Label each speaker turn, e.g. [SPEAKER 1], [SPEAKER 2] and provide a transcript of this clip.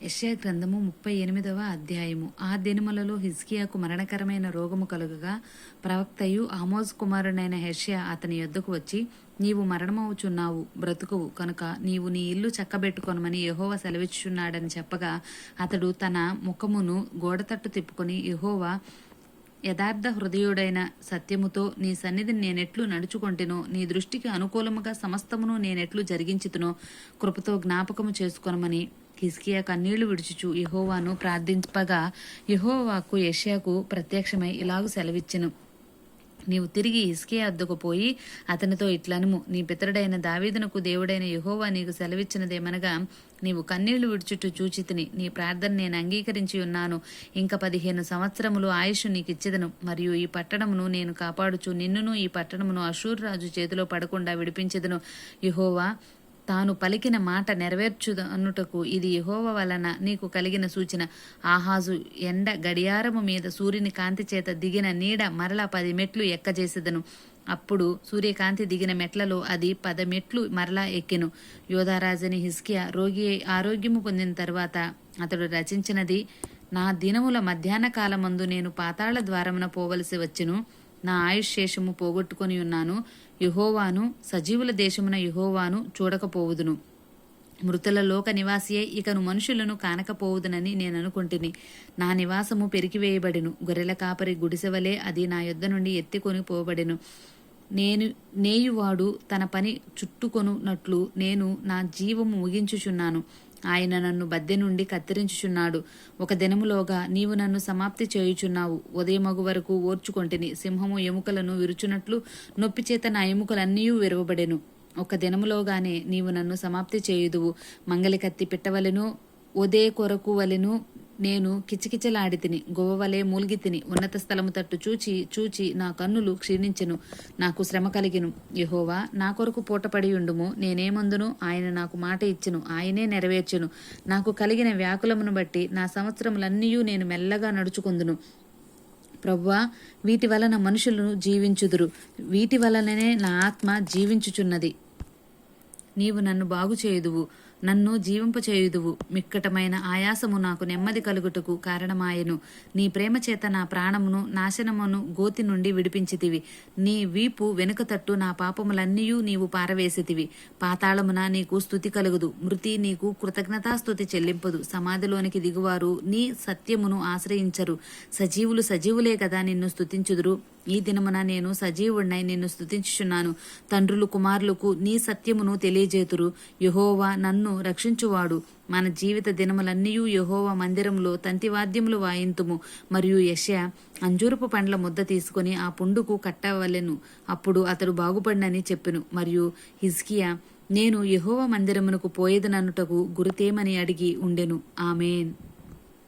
[SPEAKER 1] యెషయా గ్రంథము ముప్పై ఎనిమిదవ అధ్యాయము. ఆ దినములలో హిజ్కియాకు మరణకరమైన రోగము కలుగగా ప్రవక్తయు ఆమోజ్ కుమారుడైన హెష్యా అతని యొద్దకు వచ్చి నీవు మరణమవుచున్నావు బ్రతుకువు కనుక నీవు నీ ఇల్లు చక్కబెట్టుకొనమని యెహోవ సెలవిచ్చుచున్నాడని చెప్పగా అతడు తన ముఖమును గోడతట్టు తిప్పుకొని యహోవా యథార్థ హృదయుడైన సత్యముతో నీ సన్నిధిని నేనెట్లు నడుచుకొంటెనో నీ దృష్టికి అనుకూలముగా సమస్తమును నేనెట్లు జరిగించుతునో కృపతో జ్ఞాపకము చేసుకొనమని హిస్కియా కన్నీళ్ళు విడుచుచు యహోవాను ప్రార్థింపగా యహోవాకు యష్యాకు ప్రత్యక్షమై ఇలాగు సెలవిచ్చెను. నీవు తిరిగి ఇస్కియా అద్దకు పోయి అతనితో ఇట్లనుము. నీ పితరుడైన దావీదునకు దేవుడైన యహోవా నీకు సెలవిచ్చినదేమనగా నీవు కన్నీళ్ళు విడుచుట్టు చూచితిని నీ ప్రార్థన నేను అంగీకరించి ఉన్నాను. ఇంకా పదిహేను సంవత్సరములు ఆయుష్ నీకిచ్చెదను. మరియు ఈ పట్టణమును నేను కాపాడుచు నిన్నును ఈ పట్టణమును అశూర్ రాజు చేతిలో పడకుండా విడిపించెదను. యహోవా తాను పలికిన మాట నెరవేర్చు అన్నుటకు ఇది యహోవ వలన నీకు కలిగిన సూచన. ఆహాజు ఎండ గడియారము మీద సూర్యుని కాంతి చేత దిగిన నీడ మరలా పది మెట్లు ఎక్కజేసేదను. అప్పుడు సూర్యకాంతి దిగిన మెట్లలో అది పద మెట్లు మరలా ఎక్కెను. యోధారాజని హిస్కియా రోగి ఆరోగ్యము పొందిన తర్వాత అతడు రచించినది నా దినముల మధ్యాహ్న కాలమందు నేను పాతాళ ద్వారమున పోవలసి వచ్చెను. నా ఆయుష్ శేషము పోగొట్టుకొని ఉన్నాను. యుహోవాను సజీవుల దేశమున యుహోవాను చూడకపోవుదును. మృతుల లోక నివాసియే ఇకను మనుషులను కానకపోవుదనని నేను అనుకుంటుని నా నివాసము పెరికివేయబడిను. గొర్రెల కాపరి గుడిసెవలే అది నా యొద్ద నుండి ఎత్తికొని పోబడెను. నేను నేయువాడు తన పని చుట్టుకొనున్నట్లు నేను నా జీవము ముగించుచున్నాను. ఆయన నన్ను బద్దె నుండి కత్తిరించుచున్నాడు. ఒక దినములోగా నీవు నన్ను సమాప్తి చేయుచున్నావు. ఉదయమగు వరకు ఓర్చుకొంటిని. సింహము ఎముకలను విరుచునట్లు నొప్పి చేత నా ఎముకలన్నీ విరవబడెను. ఒక దినములోగానే నీవు నన్ను సమాప్తి చేయుదువు. మంగలి కత్తి పెట్టవలెను ఒదే కొరకు వలెను నేను కిచకిచలాడి తిని గోవవలే మూల్గి తిని ఉన్నత స్థలము తట్టు చూచి చూచి నా కన్నులు క్షీణించెను నాకు శ్రమ కలిగిను. యహోవా నా కొరకు పూటపడి ఉండుము నేనేమందును? ఆయన నాకు మాట ఇచ్చెను ఆయనే నెరవేర్చెను. నాకు కలిగిన వ్యాకులమును బట్టి నా సంవత్సరములన్నీ నేను మెల్లగా నడుచుకుందును. ప్రవ్వా వీటి వలన మనుషులను జీవించుదురు. వీటి వలననే నా ఆత్మ జీవించుచున్నది. నీవు నన్ను బాగు చేయుదువు నన్ను జీవింపచేయుదువు మిక్కటమైన ఆయాసము నాకు నెమ్మది కలుగుటకు కారణమాయెను. నీ ప్రేమ చేత నా ప్రాణమును నాశనమును గోతి నుండి విడిపించితివి. నీ వీపు వెనుక తట్టు నా పాపములన్నీయూ నీవు పారవేసితివి. పాతాళమున నీకు స్థుతి కలుగుదు. మృతి నీకు కృతజ్ఞతాస్థుతి చెల్లింపదు. సమాధిలోనికి దిగువారు నీ సత్యమును ఆశ్రయించరు. సజీవులు సజీవులే కదా నిన్ను స్థుతించుదురు ఈ దినమున నేను సజీవుడినై నిన్ను స్థుతించుచున్నాను తండ్రులు కుమారులకు నీ సత్యమును తెలియజేతురు. యహోవా నన్ను రక్షించువాడు. మన జీవిత దినములన్నీ యహోవ మందిరంలో తంతివాద్యములు వాయింతుము. మరియు యశ అంజూరపు పండ్ల ముద్ద తీసుకొని ఆ పుండుకు కట్టవలెను. అప్పుడు అతడు బాగుపడినని చెప్పెను. మరియు హిజ్కియా నేను యహోవ మందిరమునకు పోయేదననుటకు గురుతేమని అడిగి ఉండెను. ఆమెన్.